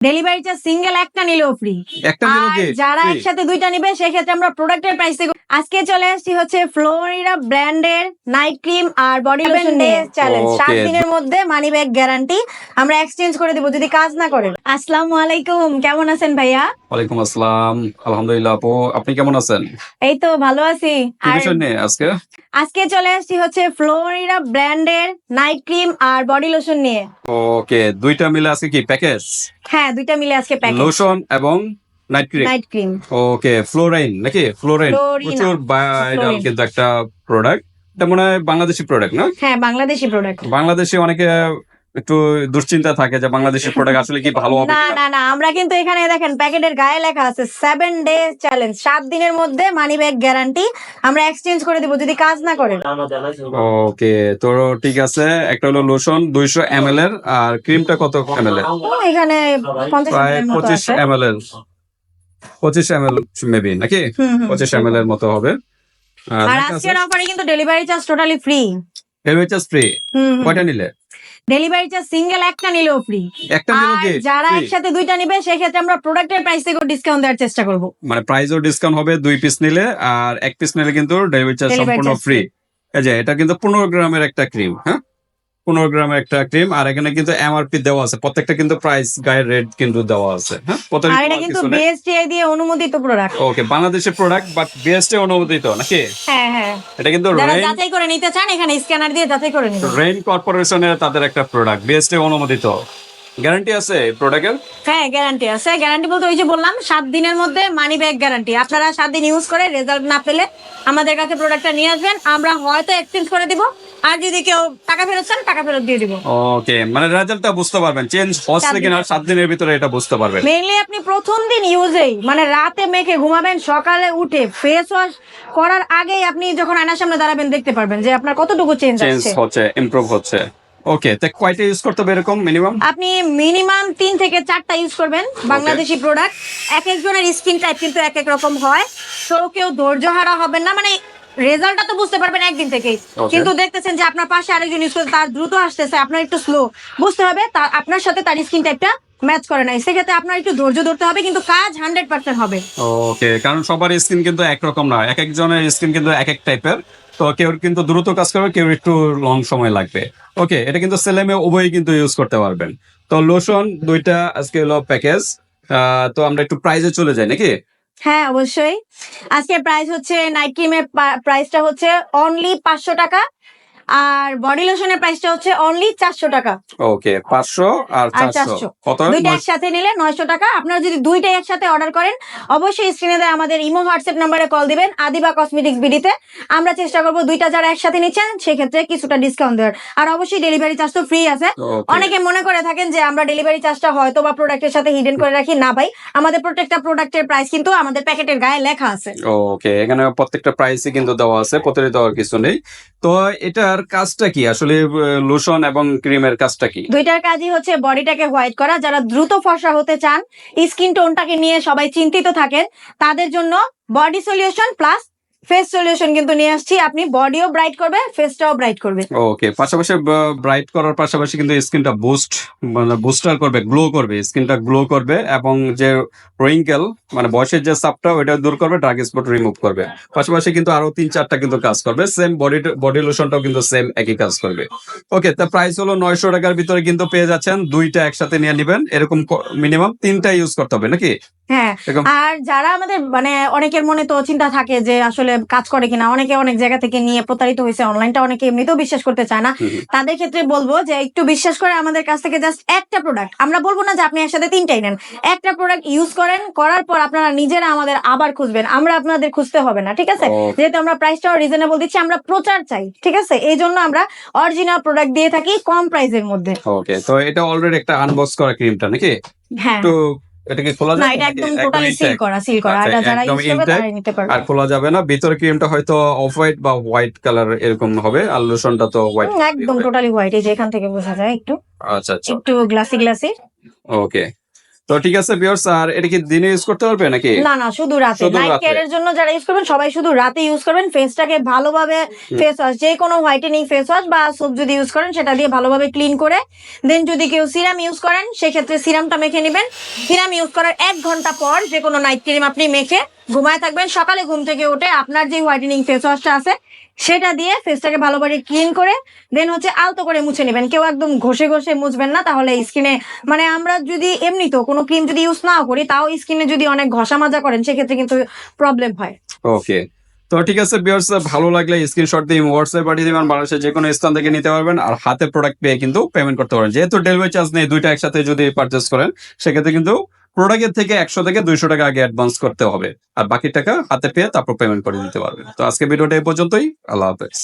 Delivery charge single একটা নিলেও free একটা যারা একসাথে দুইটা নিবে সেক্ষেত্রে আমরা প্রোডাক্টের প্রাইস আজকে চলে আসছি হচ্ছে ফ্লোরিডা ব্র্যান্ডের নাইট ক্রিম আর বডি লোশন ডে চ্যালেঞ্জ সাত দিনের মধ্যে মানি ব্যাগ গ্যারান্টি আমরা এক্সচেঞ্জ করে দিব যদি কাজ না করে আসসালামু আলাইকুম কেমন আছেন ভাইয়া? ওয়ালাইকুম আসসালাম। আলহামদুলিল্লাহ আপু আপনি কেমন আছেন? এই তো ভালো আছি। আর আজকে? আজকে চলে আসছি হচ্ছে ফ্লোরিডা ব্র্যান্ডের নাইট ক্রিম আর বডি লোশন নিয়ে। ওকে দুইটা মিলে আছে কি প্যাকেজ? হ্যাঁ দুইটা মিলে আজকে প্যাকেজ। লোশন এবং night cream? Night cream. Okay ফ্লোরাইন নাকি? ফ্লোরাইন. প্রচুর ভাইরাল কিন্তু একটা প্রোডাক্ট এটা মনে হয় বাংলাদেশি প্রোডাক্ট না? হ্যাঁ বাংলাদেশি প্রোডাক্ট বাংলাদেশে অনেকে একটু দুশ্চিন্তা থাকে যে বাংলাদেশি প্রোডাক্ট আসলে কি ভালো হবে না না না আমরা কিন্তু এখানে দেখেন প্যাকেটের গায়ে লেখা আছে সেভেন ডে চ্যালেঞ্জ সাত দিনের মধ্যে মানি ব্যাগ গ্যারান্টি আমরা এক্সচেঞ্জ করে দিব যদি কাজ না করেন। ওকে তো ঠিক আছে একটা হলো লোশন দুইশো এম এল এর আর ক্রিমটা কত এম এল এর এখানে প্রায় পঁচিশ এম এল এর। পঁচিশ এম এল মেবি নাকি পঁচিশ এম এল এর মতো হবে। আর আজকের অফারে কিন্তু delivery charge totally free spray হুম। কয়টা নিলে? ডেলিভারি চার্জ সিঙ্গেল একটা নিলেও ফ্রি একটা কি যারা একসাথে দুইটা নিবে সেক্ষেত্রে আমরা প্রোডাক্টের প্রাইস থেকেও ডিসকাউন্ট দেওয়ার চেষ্টা করব। মানে প্রাইসও ডিসকাউন্ট হবে দুই পিস নিলে আর এক পিস নিলে কিন্তু ডেলিভারি চার্জ সম্পূর্ণ ফ্রি এই যে এটা কিন্তু পনেরো গ্রামের একটা ক্রিম হ্যাঁ? পনেরো গ্রামের একটা ক্রিম আর এখানে কিন্তু এমআরপি দেওয়া আছে। প্রত্যেকটা কিন্তু প্রাইস গায়ের রেট কিন্তু দেওয়া আছে হ্যাঁ? এটা কিন্তু বিএসটিআই দিয়ে অনুমোদিত প্রোডাক্ট ওকে বাংলাদেশের প্রোডাক্ট বাট বিএসটি অনুমোদিত নাকি? হ্যাঁ হ্যাঁ। এটা কিন্তু রেন যাচাই করে নিতে চান এখানে স্ক্যানার দিয়ে যাচাই করে রেন কর্পোরেশনের তাদের একটা প্রোডাক্ট বিএসটি অনুমোদিত। গ্যারান্টি আছে প্রোডাক্টের হ্যাঁ গ্যারান্টি আছে। গ্যারান্টি বলতে ওই যে বললাম সাত দিনের মধ্যে মানি গ্যারান্টি আপনারা সাত দিন ইউজ করে রেজাল্ট না পেলে আমাদের কাছে প্রোডাক্টটা নিয়ে আসবেন। আমরা হয়তো এক্সচেঞ্জ করে দিব। আর যদি কেউ টাকা ফেরত চান টাকা ফেরত দিয়ে দিব। ওকে মানে রেজাল্টটা বুঝতে পারবেন। চেঞ্জ হচ্ছে কিনা সাত দিনের ভিতরে এটা বুঝতে পারবেন। মেইনলি আপনি প্রথম দিন ইউজেই মানে রাতে মেখে ঘুমাবেন সকালে উঠে ফেস ওয়াশ করার আগেই আপনি যখন আয়নার সামনে দাঁড়াবেন দেখতে পারবেন যে আপনার কতটুকু চেঞ্জ চেঞ্জ আসছে। হচ্ছে ইমপ্রুভ হচ্ছে। ওকে তো কয়টা ইউজ করতে হবে এরকম মিনিমাম আপনি মিনিমাম তিন থেকে চারটা ইউজ করবেন। বাংলাদেশি প্রোডাক্ট এক একজনের স্কিন টাইপ কিন্তু এক এক রকম হয়। তো কেউ ধৈর্য হারা হবেন না মানে রেজাল্টটা তো বুঝতে পারবেন একদিন থেকেই। কিন্তু দেখতেছেন যে আপনার পাশে আরেকজন ইউজ করছে তার দ্রুত আসতেছে আপনার একটু স্লো বুঝতে হবে তার আপনার সাথে তার স্কিন টাইপটা ম্যাচ করে নাই। সেক্ষেত্রে আপনার একটু ধৈর্য ধরতে হবে কিন্তু কাজ হান্ড্রেড পার্সেন্ট হবে। ওকে কারণ সবার স্কিন কিন্তু একরকম না। এক একজনের স্কিন কিন্তু এক এক টাইপের তো কেউ কিন্তু দ্রুত কাজ করবে কেউ একটু লং সময় লাগবে। ওকে এটা কিন্তু ছেলে মেয়ে উভয়ই কিন্তু ইউজ করতে পারবেন। তো লোশন দুইটা আজকে হলো প্যাকেজ তো আমরা একটু প্রাইজে চলে যাই নাকি? হ্যাঁ অবশ্যই। আজকে প্রাইস হচ্ছে নাইট ক্রিমের প্রাইসটা হচ্ছে অনলি পাঁচশো টাকা। আর বডি লোশনের প্রাইসটা হচ্ছে অনলি চারশো টাকা। ওকে পাঁচশো আর চারশো। দুইটা একসাথে নিলে নয়শো টাকা। আপনারা যদি দুইটা একসাথে অর্ডার করেন অবশ্যই স্ক্রিনে দেয় আমাদের ইমো হোয়াটসঅ্যাপ নাম্বারে কল দিবেন আদিবা কসমেটিক্স বিডিতে। আমরা চেষ্টা করব দুইটা যারা একসাথে নিচ্ছেন সেক্ষেত্রে কিছুটা ডিসকাউন্ট দেওয়ার। আর অবশ্যই ডেলিভারি চার্জ তো ফ্রি আছে। অনেকে মনে করে থাকেন যে আমরা ডেলিভারি চার্জটা হয়তো বা প্রোডাক্টের সাথে হিডেন করে রাখি। না ভাই আমাদের প্রত্যেকটা প্রোডাক্টের প্রাইস কিন্তু আমাদের প্যাকেটের গায়ে লেখা আছে। ওকে এখানে প্রত্যেকটা প্রাইসই কিন্তু দেওয়া আছে প্রতারিত হওয়ার কিছু নেই। তো এটার কাজটা কি? আসলে লোশন এবং ক্রিমের কাজটা কি? দুইটার কাজই হচ্ছে বডিটাকে হোয়াইট করা। যারা দ্রুত ফর্সা হতে চান, স্কিন টোনটাকে নিয়ে সবাই চিন্তিত থাকেন, তাদের জন্য body solution plus face solution কিন্তু নিয়ে আসছি। আপনি বডিও ব্রাইট করবে ফেসটাও ব্রাইট করবে। ওকে পাশাপাশি ব্রাইট করার পাশাপাশি কিন্তু স্কিনটা বুস্ট মানে বুস্টার করবে গ্লো করবে স্কিনটা গ্লো করবে এবং যে রিঙ্কেল মানে বয়সের যে সাপটা ওইটা দূর করবে ডার্ক স্পট রিমুভ করবে। পাশাপাশি কিন্তু আরও তিন চারটা কিন্তু কাজ করবে সেম বডি বডি লোশনটাও কিন্তু সেম একই কাজ করবে। ওকে তা প্রাইস হলো নয়শো টাকার ভিতরে কিন্তু পেয়ে যাচ্ছেন দুইটা একসাথে নিয়ে নেবেন এরকম মিনিমাম তিনটা ইউজ করতে হবে নাকি? হ্যাঁ আর যারা আমাদের মানে অনেকের মনে তো চিন্তা থাকে যে আসলে কাজ করে কিনা অনেকে অনেক জায়গা থেকে নিয়ে প্রতারিত হয়েছে অনলাইনটা অনেকে এমনিতেও বিশ্বাস করতে চায় না। তাদের ক্ষেত্রে বলব যে একটু বিশ্বাস করে আমাদের কাছ থেকে জাস্ট একটা প্রোডাক্ট আমরা বলব না যে আপনি একসাথে তিনটাই নেন একটা প্রোডাক্ট ইউজ করেন করার পর আপনারা নিজেরা আমাদের আবার খুঁজবেন আমরা আপনাদের খুঁজতে হবে না ঠিক আছে? যেহেতু আমরা প্রাইসটাও রিজনেবল দিচ্ছি আমরা প্রচার চাই ঠিক আছে? এই জন্য আমরা অরিজিনাল প্রোডাক্ট দিয়ে থাকি কম প্রাইসের মধ্যে। ওকে তো এটা অলরেডি একটা আনবক্স করা ক্রিমটা নাকি? হ্যাঁ। একটু এটাকে খোলা না এটা একদম টোটালি সিল করা সিল করা। আচ্ছা, এটা যারা ইউজ করবে তারা নিতে পারবে। আর খোলা যাবে না। ভিতরে ক্রিমটা হয়তো অফ হোয়াইট বা হোয়াইট কালার এরকম হবে। আর লোশনটা তো হোয়াইট একদম টোটালি হোয়াইট এই যে এখান থেকে বোঝা যায় একটু। আচ্ছা আচ্ছা। একটু গ্লাসি গ্লাসি ওকে তো ঠিক আছে ভিউয়ার্স আর এটা কি দিনে ইউজ করতে পারবে নাকি? না না শুধু রাতে। নাইট। কেয়ারের জন্য যারা ইউজ করবেন সবাই শুধু রাতে ইউজ করবেন। ফেসটাকে ভালোভাবে ফেস ওয়াশ যে কোনো হোয়াইটেনিং ফেস ওয়াশ বা সোপ যদি ইউজ করেন সেটা দিয়ে ভালোভাবে ক্লিন করে। দেন যদি কেউ সিরাম ইউজ করেন সেক্ষেত্রে সিরামটা মেখে নেবেন। সিরাম ইউজ করার এক ঘণ্টা পর যে কোনো নাইট ক্রিম আপনি মেখে ঘুমায় থাকবেন, সকালে ঘুম থেকে উঠে আপনার যে হোয়াইটেনিং ফেস ওয়াশটা আছে, সেটা দিয়ে ফেসটাকে ভালোভাবে ক্লিন করে দেন হচ্ছে আলতো করে মুছে নেবেন। কেউ একদম ঘষে ঘষে মুছবেন না, তাহলে স্কিনে মানে আমরা যদি এমনিতেও কোনো ক্রিম যদি ইউজ নাও করি, তাও স্কিনে যদি অনেক ঘষা মাজা করেন, সেক্ষেত্রে কিন্তু প্রবলেম হয়। ওকে তো ঠিক আছে বিয়ার্স ভালো লাগলে স্ক্রিনশট দিয়ে হোয়াটসঅ্যাপ পাঠিয়ে দিবেন, বাংলাদেশের যে কোনো স্থান থেকে নিতে পারবেন, আর হাতে প্রোডাক্ট পেয়ে কিন্তু পেমেন্ট করতে পারবেন যেহেতু ডেলিভারি চার্জ নেই, দুইটা একসাথে যদি পারচেস করেন, সেক্ষেত্রে কিন্তু প্রোডাক্টের থেকে একশো থেকে দুইশো টাকা আগে অ্যাডভান্স করতে হবে। আর বাকি টাকা হাতে পেয়ে তারপর পেমেন্ট করে দিতে পারবে তো আজকে ভিডিওটা এই পর্যন্তই। আল্লাহ হাফেজ।